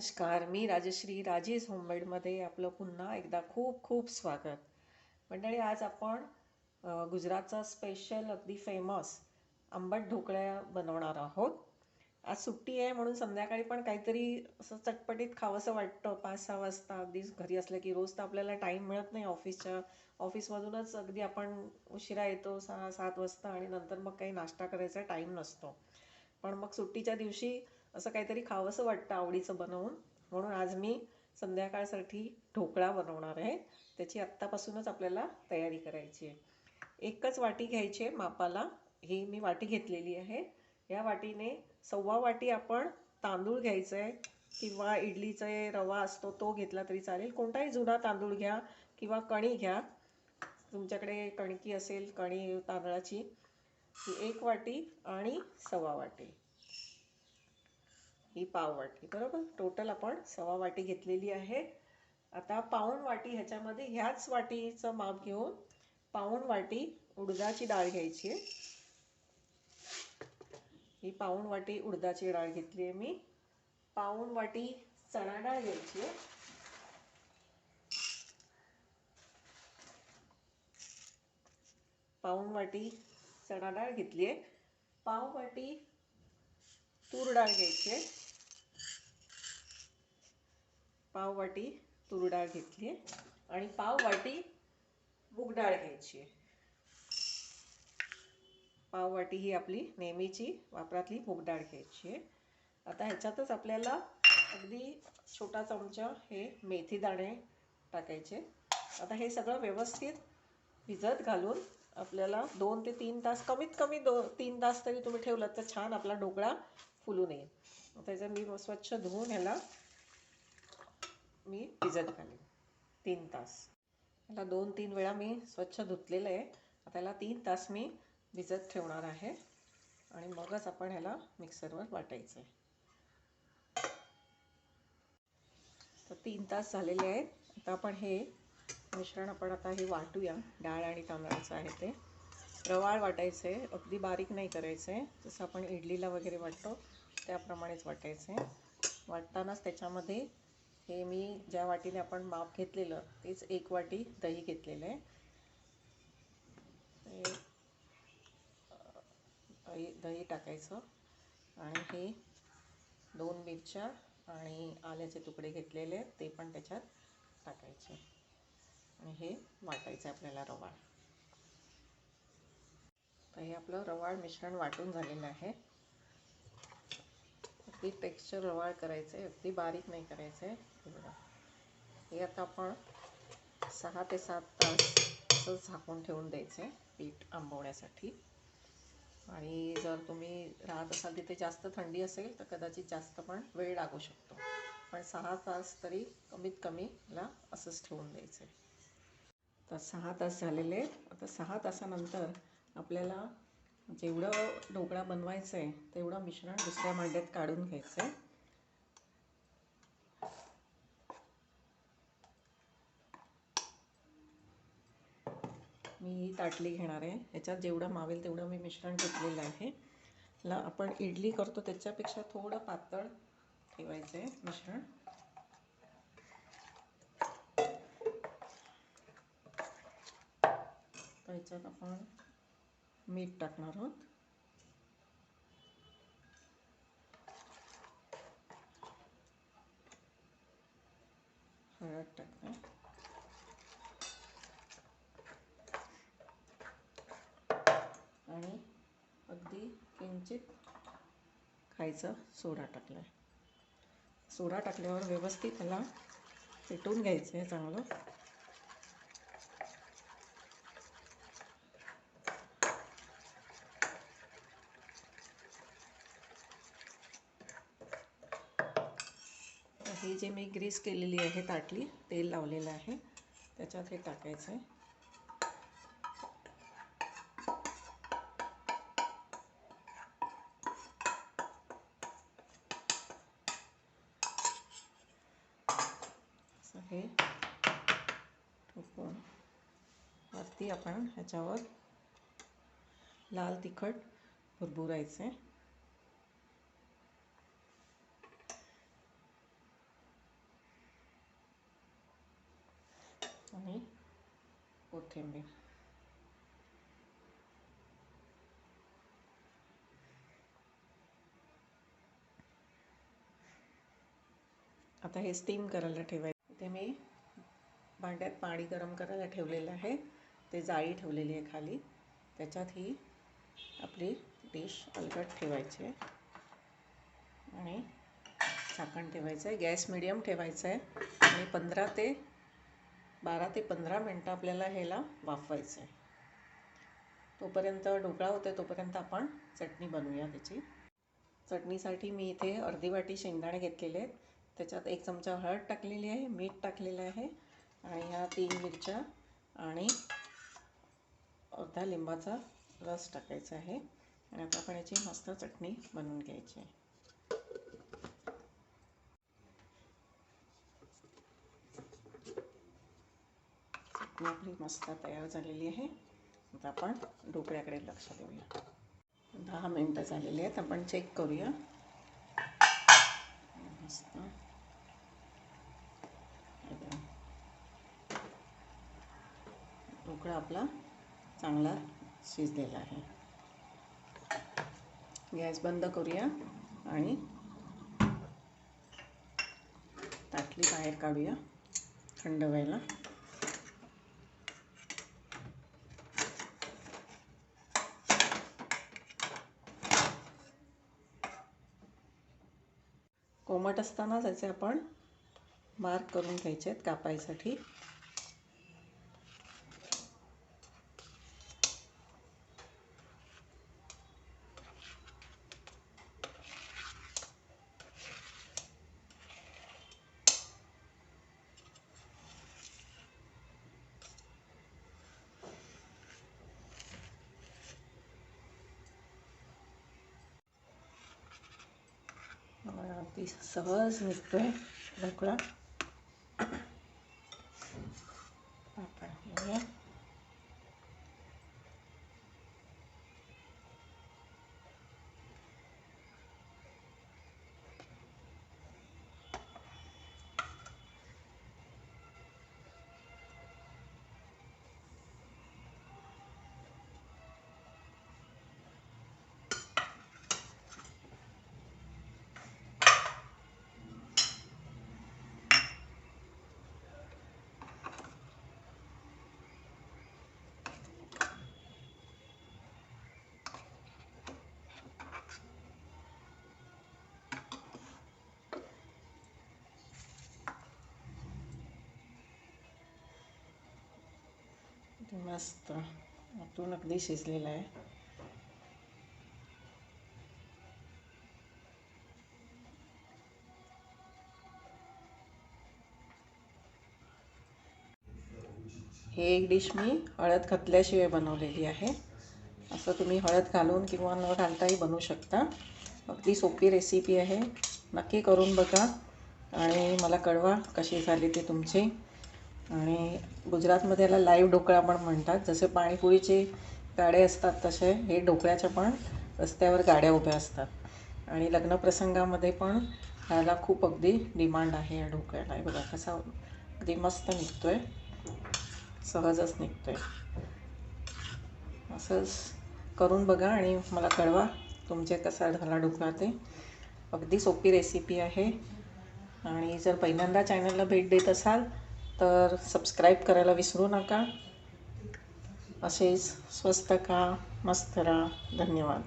नमस्कार. मी राजश्री राजेश होममेडमध्ये आपलं पुन्हा एकदा खूप खूप स्वागत. मंडळी आज आपण गुजरातचा स्पेशल अगदी फेमस आंबट ढोकळ्या बनवणार आहोत. आज सुट्टी आहे म्हणून संध्याकाळी पण काहीतरी असं चटपटीत खावंसं वाटतं. पाच सहा वाजता अगदी घरी असलं की रोज तर आपल्याला टाईम मिळत नाही ऑफिसच्या ऑफिसमधूनच अगदी आपण उशिरा येतो सहा सात वाजता आणि नंतर मग काही नाश्ता करायचा टाईम नसतो. पण मग सुट्टीच्या दिवशी असं काहीतरी खावंसं वाटतं आवडीचं बनवून. म्हणून आज मी संध्याकाळसाठी ढोकळा बनवणार आहे. त्याची आत्तापासूनच आपल्याला तयारी करायची आहे. एकच वाटी घ्यायची आहे मापाला. ही मी वाटी घेतलेली आहे. या वाटीने सव्वा वाटी आपण तांदूळ घ्यायचं आहे किंवा इडलीचा रवा असतो तो घेतला तरी चालेल. कोणताही जुना तांदूळ घ्या किंवा कणी घ्या. तुमच्याकडे कणकी असेल कणी तांदळाची ही एक वाटी आणि सव्वा वाटी. ही पाव वाटी बरोबर? टोटल आपण सव्वा वाटी घेतलेली आहे. आता पाऊण वाटी ह्याच्यामध्ये ह्याच वाटीचं माप घेऊन पाऊण वाटी उडदाची डाळ घ्यायची आहे. ही पाऊण वाटी उडदाची डाळ घेतली आहे मी. पाऊण वाटी चणा डाळ घ्यायची आहे. पाऊण वाटी चणा डाळ घेतली आहे. पाव वाटी तूर डाळ घ्यायची आहे. पाव वाटी तूर डाळ घेतली आहे. आणि पाव वाटी मूग डाळ घ्यायची आहे. पाव वाटी ही आपली नेहमीची वापरातली मूग डाळ घ्यायची आहे. आता ह्याच्यातच आपल्याला अगदी छोटा चमचा हे मेथी दाणे टाकायचे आता हे सगळं व्यवस्थित भिजत घालून आपल्याला दोन ते तीन तास कमीत कमी दो तीन तास तरी तुम्ही ठेवलं तर छान आपला ढोकळा फुलून येईल. त्याचं मी स्वच्छ धुवून ह्याला मी भिजत घालेन. तीन तास. ह्याला दोन तीन वेळा मी स्वच्छ धुतलेलं आहे. आता याला तीन तास मी भिजत ठेवणार आहे. आणि मगच आपण ह्याला मिक्सरवर वाटायचं आहे तर तीन तास झालेले आहेत. आता आपण हे मिश्रण आपण आता हे वाटूया. डाळ आणि तांदळाचं आहे ते. रवाळ वाटायचं आहे अगदी बारीक नाही करायचं आहे जसं आपण इडलीला वगैरे वाटतो त्याप्रमाणेच वाटायचं आहे वाटतानाच त्याच्यामध्ये हे मी ज्या वाटीने आपण माप घेतलेलं तेच एक वाटी दही घेतलेलं आहे. ते दही दही टाकायचं. आणि हे दोन मिरच्या आणि आल्याचे तुकडे घेतलेले ते पण त्याच्यात टाकायचे. आणि हे वाटायचं आपल्याला रवाळ. तर हे आपलं रवाळ मिश्रण वाटून झालेलं आहे. अगदी टेक्स्चर रवाळ करायचं आहे अगदी बारीक नाही करायचं आहे हे हे आता आपण सहा ते सात तास असं झाकून ठेवून द्यायचं आहे पीठ आंबवण्यासाठी. आणि जर तुम्ही राहत असाल तिथे जास्त थंडी असेल तर कदाचित जास्त पण वेळ लागू शकतो. पण सहा तास तरी कमीत कमीला असंच ठेवून द्यायचं. आहे तर सहा तास झालेले आहेत. आता सहा तासानंतर आपल्याला जेवढं ढोकळा बनवायचं आहे तेवढं मिश्रण दुसऱ्या मांड्यात काढून घ्यायचं आहे मी ही ताटली घेणार आहे. याच्यात जेवढं मावेल तेवढं मी मिश्रण घेतलेलं आहे. ला आपण इडली करतो त्याच्यापेक्षा थोडं पातळ ठेवायचं आहे मिश्रण याच्यात आपण मीठ टाकणार आहोत. हळद टाकणार आणि अगदी किंचित खायचा सोडा टाकला आहे सोडा टाकल्यावर व्यवस्थित त्याला पेटवून घ्यायचं आहे चांगलं. हे जे मी ग्रीस केलेली आहे ताटली तेल लावलेलं आहे त्याच्यात हे टाकायचं आहे. हे. ठोकून वरती आपण ह्याच्यावर लाल तिखट भुरभुरायचे. आणि कोथिंबीर. आता हे स्टीम करायला ठेवायचं. इथे मी भांड्यात पाणी गरम करायला ठेवलेलं आहे. ते जाळी ठेवलेली आहे खाली. त्याच्यात ही आपली डिश अलगट ठेवायची आहे. आणि झाकण ठेवायचं आहे. गॅस मिडियम ठेवायचं आहे. आणि पंधरा ते बारा ते पंधरा मिनटं आपल्याला ह्याला वाफवायचं आहे. तोपर्यंत ढोकळा होते तोपर्यंत आपण चटणी बनवूया त्याची. चटणीसाठी मी इथे अर्धी वाटी शेंगदाणे घेतलेले आहेत. त्याच्यात एक चमचा हळद टाकलेली आहे मीठ टाकलेलं आहे आणि ह्या तीन मिरच्या आणि अर्धा लिंबाचा रस टाकायचा आहे. आणि आता आपण याची मस्त चटणी बनवून घ्यायची आहे. चटणी आपली मस्त तयार झालेली आहे. आता आपण ढोकळ्याकडे लक्ष देऊया. दहा मिनटं झालेली आहेत आपण चेक करूया. मस्त. ढोकळा आपला चांगला शिजलेला आहे. गॅस बंद करूया आणि ताटली बाहेर काढूया थंड व्हायला. कोमट असतानाच याचे आपण मार्क करून घ्यायचे आहेत कापायसाठी. अगदी सहज निघतो आहे ढोकळा पापड घेऊया. मस्त आतून अगदी शिजलेला आहे हे एक डिश मी हळद घातल्याशिवाय बनवलेली आहे. असं तुम्ही हळद घालून किंवा न घालताही बनवू शकता. अगदी सोपी रेसिपी आहे. नक्की करून बघा आणि मला कळवा कशी झाली ती तुमची. आणि गुजरातमध्ये याला लाईव्ह ढोकळा पण म्हणतात. जसे पाणीपुरीचे गाडे असतात तसे हे ढोकळ्याच्या पण रस्त्यावर गाड्या उभ्या असतात. आणि लग्नप्रसंगामध्ये पण ह्याला खूप अगदी डिमांड आहे या ढोकळ्याला हे बघा कसा अगदी मस्त निघतो आहे सहजच निघतो आहे असंच करून बघा आणि मला कळवा तुमचे कसा झाला ढोकळा ते. अगदी सोपी रेसिपी आहे. आणि जर पहिल्यांदा चॅनलला भेट देत असाल तर सबस्क्राईब करायला विसरू नका. असेच स्वस्त का मस्त राहा. धन्यवाद.